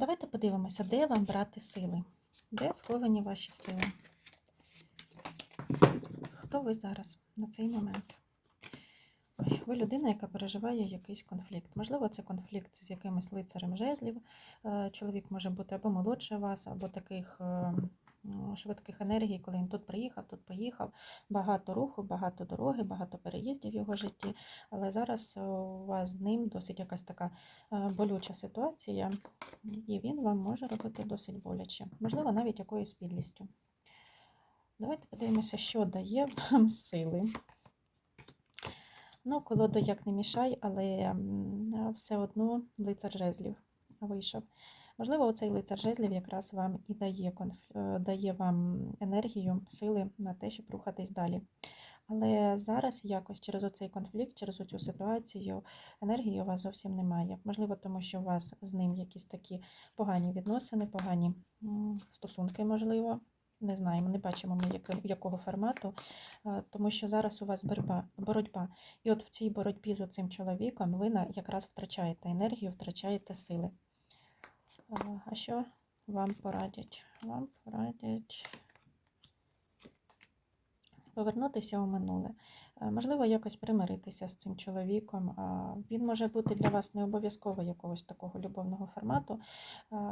Давайте подивимося, де вам брати сили. Де сховані ваші сили? Хто ви зараз на цей момент? Ви людина, яка переживає якийсь конфлікт. Можливо, це конфлікт з якимось лицарем жезлів. Е, Чоловік може бути або молодше вас, або таких е, м, швидких енергій, коли він тут приїхав, тут поїхав. Багато руху, багато дороги, багато переїздів в його житті. Але зараз е, у вас з ним досить якась така е, болюча ситуація, і він вам може робити досить боляче. Можливо, навіть якоюсь підлістю. Давайте подивимося, що дає вам сили. Ну, колода як не мішай, але все одно лицар жезлів вийшов. Можливо, оцей лицар жезлів якраз вам і дає, е, дає вам енергію, сили на те, щоб рухатись далі. Але зараз якось через оцей конфлікт, через цю ситуацію енергії у вас зовсім немає. Можливо, тому що у вас з ним якісь такі погані відносини, погані стосунки, можливо. Не знаємо, не бачимо ми якого формату, е, тому що зараз у вас боротьба. боротьба. І от в цій боротьбі з цим чоловіком ви якраз втрачаєте енергію, втрачаєте сили. А, що вам порадять? Вам порадять повернутися у минуле. Е, Можливо, якось примиритися з цим чоловіком. Він може бути для вас не обов'язково якогось такого любовного формату.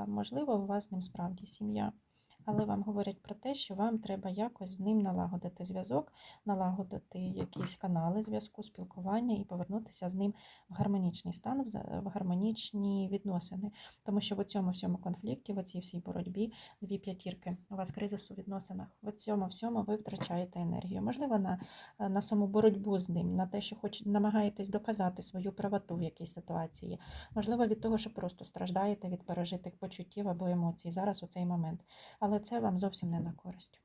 Можливо, у вас з ним справді сім'я. Але вам говорять про те, що вам треба якось з ним налагодити зв'язок, налагодити якісь канали зв'язку, спілкування і повернутися з ним в гармонічний стан, в гармонічні відносини. Тому що в цьому всьому конфлікті, в цій всій боротьбі, дві п'ятірки, у вас кризис у відносинах. В цьому всьому ви втрачаєте енергію. Можливо, на, на саму боротьбу з ним, на те, що хоч намагаєтесь доказати свою правоту в якійсь ситуації. Можливо, від того, що просто страждаєте від пережитих почуттів або емоцій зараз у цей момент. Але це вам зовсім не на користь.